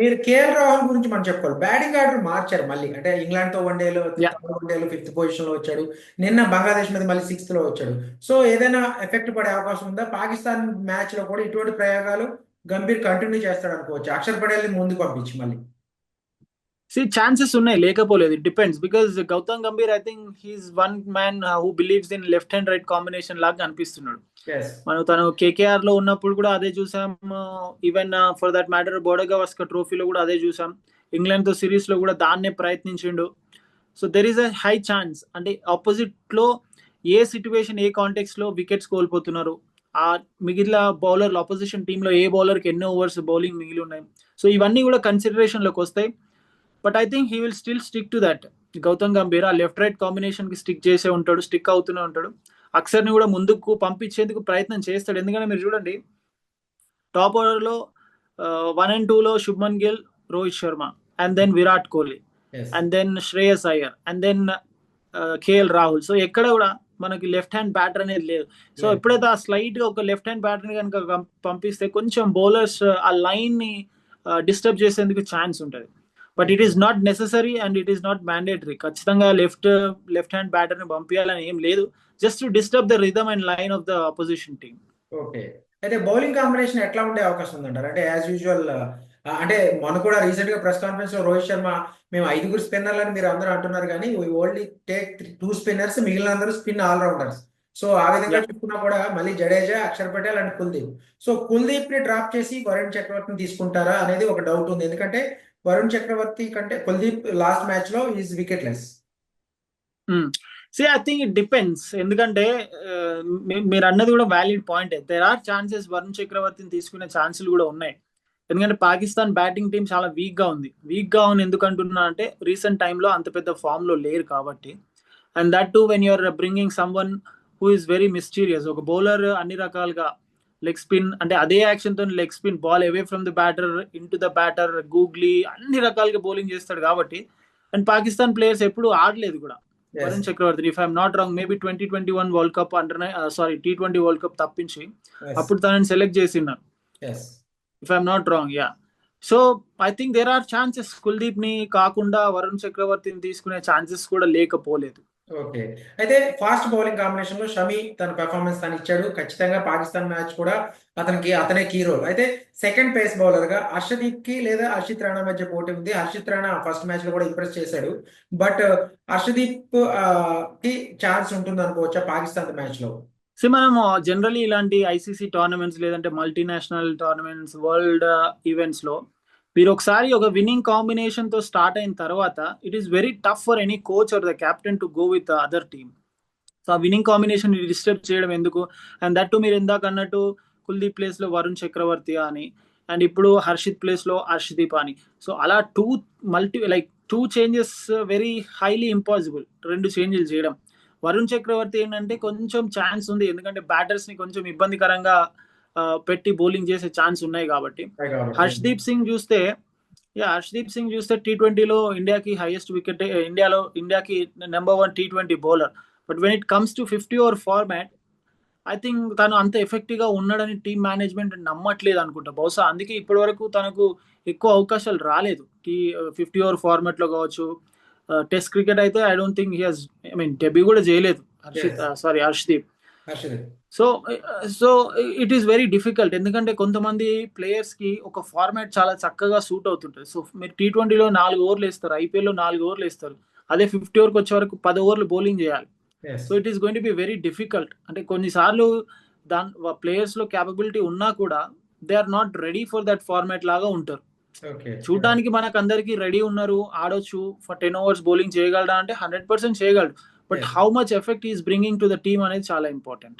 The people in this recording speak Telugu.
మీరు కేఎల్ రాహుల్ గురించి మనం చెప్పుకోవాలి. బ్యాటింగ్ ఆర్డర్ మార్చారు మళ్ళీ. అంటే ఇంగ్లాండ్తో వన్డేలో. వన్డేలో ఫిఫ్త్ పొజిషన్లో వచ్చాడు. నిన్న బంగ్లాదేశ్ మీద మళ్ళీ సిక్స్త్లో వచ్చాడు. సో ఏదైనా ఎఫెక్ట్ పడే అవకాశం ఉందా? పాకిస్తాన్ మ్యాచ్లో కూడా ఇటువంటి ప్రయోగాలు గంభీర్ కంటిన్యూ చేస్తాడు అనుకోవచ్చు. అక్షర్ పటేల్ని ముందుకు పంపించి మళ్ళీ. సి ఛాన్సెస్ ఉన్నాయి లేకపోలేదు. It depends because Gautam Gambhir I think he's one man who believes in left hand right combination లాగా అనిపిస్తున్నాడు. మనం తను కేకేఆర్లో ఉన్నప్పుడు కూడా అదే చూసాం ఈవెన్ ఫర్ దట్ మ్యాటర్ బోడగవాస్క ట్రోఫీలో కూడా అదే చూసాం. ఇంగ్లాండ్తో సిరీస్లో కూడా దాన్నే ప్రయత్నించిండు. So there is a high chance అంటే ఆపోజిట్లో ఏ సిచ్యువేషన్ ఏ కాంటెక్స్లో వికెట్స్ కోల్పోతున్నారు? ఆ మిగిలిన బౌలర్లు ఆపోజిషన్ టీమ్లో ఏ బౌలర్కి ఎన్ని ఓవర్స్ బౌలింగ్ మిగిలి ఉన్నాయి? సో ఇవన్నీ కూడా కన్సిడరేషన్లోకి వస్తాయి. But I think he will still stick to that Gautam Gambhir ఆ లెఫ్ట్ రైట్ కాంబినేషన్కి స్టిక్ చేసే ఉంటాడు స్టిక్ అవుతూనే ఉంటాడు. అక్షర్ని కూడా ముందుకు పంపించేందుకు ప్రయత్నం చేస్తాడు. ఎందుకంటే మీరు చూడండి టాప్ ఆర్డర్లో వన్ అండ్ టూ లో Shubman Gill Rohit Sharma and then Virat Kohli and then Shreyas Iyer and then KL Rahul so ఎక్కడ కూడా మనకి లెఫ్ట్ హ్యాండ్ బ్యాటర్ అనేది లేదు. సో. ఎప్పుడైతే ఆ స్లైడ్గా ఒక లెఫ్ట్ హ్యాండ్ బ్యాటర్ కనుక పంపిస్తే కొంచెం బౌలర్స్ ఆ లైన్ని డిస్టర్బ్ చేసేందుకు ఛాన్స్ ఉంటుంది. But it is not necessary and it is not mandatory ఖచ్చితంగా లెఫ్ట్ లెఫ్ట్ హ్యాండ్ బ్యాటర్ని పంపించాలని ఏం లేదు. Just to disturb the rhythm and line of the opposition team okay అయితే బౌలింగ్ కాంబినేషన్ ఎట్లా ఉండే అవకాశం ఉందంటారు? అంటే యాజ్ యూజువల్ అంటే మొన్న కూడా రీసెంట్గా ప్రెస్ కాన్ఫరెన్స్లో రోహిత్ శర్మ మేము ఐదుగురు స్పిన్నర్లు అని మీరు అందరూ అంటున్నారు కానీ ఓన్లీ టేక్ టూ స్పిన్నర్స్ మిగిలిన అందరూ స్పిన్ ఆల్రౌండర్స్ సో ఆ విధంగా. చూసుకున్నా కూడా మళ్ళీ జడేజా అక్షర్ పటేల్ అండ్ కుల్దీప్. సో కుల్దీప్ని డ్రాప్ చేసి వరుణ్ చక్రవర్తిని తీసుకుంటారా అనేది ఒక డౌట్ ఉంది. ఎందుకంటే వరుణ్ చక్రవర్తి కంటే కుల్దీప్ లాస్ట్ మ్యాచ్లో is wicket less see I think it depends ఎందుకంటే uh, మీరు అన్నది కూడా valid point there are chances Varun చక్రవర్తిని తీసుకునే ఛాన్సులు కూడా ఉన్నాయి. ఎందుకంటే పాకిస్తాన్ బ్యాటింగ్ టీం చాలా వీక్గా ఉంది. వీక్గా ఉంది ఎందుకంటున్నా అంటే రీసెంట్ టైంలో అంత పెద్ద ఫామ్లో లేరు కాబట్టి. And that to when you're bringing someone who is very mysterious ఒక బౌలర్ అన్ని రకాలుగా లెగ్ స్పిన్ అంటే అదే యాక్షన్తో leg spin ball away from the batter in to the batter googly అన్ని రకాలుగా బౌలింగ్ చేస్తాడు కాబట్టి. అండ్ పాకిస్తాన్ ప్లేయర్స్ ఎప్పుడు ఆడలేదు కూడా. Varun Chakravarthy if I'm not wrong maybe twenty twenty one world cup under sorry T twenty world cup తప్పించి అప్పుడు తనని సెలెక్ట్ చేసినారు yes if I'm not wrong yeah so I think there are chances కుల్దీప్ని కాకుండా వరుణ్ చక్రవర్తిని తీసుకునే ఛాన్సెస్ కూడా లేకపోలేదు. ఓకే. అయితే ఫాస్ట్ బౌలింగ్ కాంబినేషన్లో షమి తన పెర్ఫార్మెన్స్ తను ఇచ్చాడు. ఖచ్చితంగా పాకిస్తాన్ మ్యాచ్ కూడా అతనికి అతనే కీ రోల్ అయితే సెకండ్ పేస్ బౌలర్గా హర్షదీప్కి లేదా హర్షిత్ రాణా మధ్య పోటీ ఉంది. హర్షిత్ రాణా ఫస్ట్ మ్యాచ్లో కూడా ఇంప్రెస్ చేశాడు. బట్ హర్షదీప్కి ఛాన్స్ ఉంటుంది అనుకోవచ్చా పాకిస్తాన్ మ్యాచ్లో? సో మనం జనరలీ ఇలాంటి ఐసీసీ టోర్నమెంట్స్ లేదంటే మల్టీనేషనల్ టోర్నమెంట్స్ వరల్డ్ ఈవెంట్స్లో మీరు ఒకసారి ఒక విన్నింగ్ కాంబినేషన్తో స్టార్ట్ అయిన తర్వాత it is very tough for any coach or the captain to go with other team so ఆ విన్నింగ్ కాంబినేషన్ డిస్టర్బ్ చేయడం ఎందుకు? అండ్ దట్ టు మీరు ఇందాక అన్నట్టు కుల్దీప్ ప్లేస్లో వరుణ్ చక్రవర్తి అని అండ్ ఇప్పుడు హర్షిత్ ప్లేస్లో హర్షదీప్ అని. సో అలా two multi like two changes very highly impossible రెండు చేంజ్లు చేయడం. వరుణ్ చక్రవర్తి ఏంటంటే కొంచెం ఛాన్స్ ఉంది ఎందుకంటే బ్యాటర్స్ని కొంచెం ఇబ్బందికరంగా పెట్టి బౌలింగ్ చేసే ఛాన్స్ ఉన్నాయి కాబట్టి. హర్షదీప్ సింగ్ చూస్తే యా హర్షదీప్ సింగ్ చూస్తే టీ ట్వంటీలో ఇండియాకి హైయెస్ట్ వికెట్ ఇండియాలో ఇండియాకి number one T twenty bowler but when it comes to fifty over format I think తను అంత ఎఫెక్టివ్గా ఉన్నాడని టీమ్ మేనేజ్మెంట్ నమ్మట్లేదు అనుకుంటా. బహుశా అందుకే ఇప్పటి వరకు తనకు ఎక్కువ అవకాశాలు రాలేదు. టీ ఫిఫ్టీ ఓవర్ ఫార్మాట్లో కావచ్చు టెస్ట్ క్రికెట్ అయితే I don't think he has I mean debut కూడా చేయలేదు. Harshit sorry Harshdeep. So so it is very difficult ఎందుకంటే కొంతమంది ప్లేయర్స్కి ఒక ఫార్మాట్ చాలా చక్కగా సూట్ అవుతుంటుంది. సో మీరు టీ ట్వంటీలో నాలుగు ఓవర్లు వేస్తారు IPL లో నాలుగు ఓవర్లు వేస్తారు. అదే ఫిఫ్టీ ఓవర్కి వచ్చే వరకు పది ఓవర్లు బౌలింగ్ చేయాలి. So it is going to be very difficult అంటే కొన్నిసార్లు దాని ప్లేయర్స్లో క్యాపబిలిటీ ఉన్నా కూడా they are not ready for that format లాగా ఉంటారు. ఓకే చూడడానికి మనకు అందరికి రెడీ ఉన్నారు ఆడొచ్చు ఫర్ టెన్ ఓవర్స్ బౌలింగ్ చేయగలడా అంటే హండ్రెడ్ పర్సెంట్ చేయగలడు. But Yes. How much effect is bringing to the team అనేది చాలా ఇంపార్టెంట్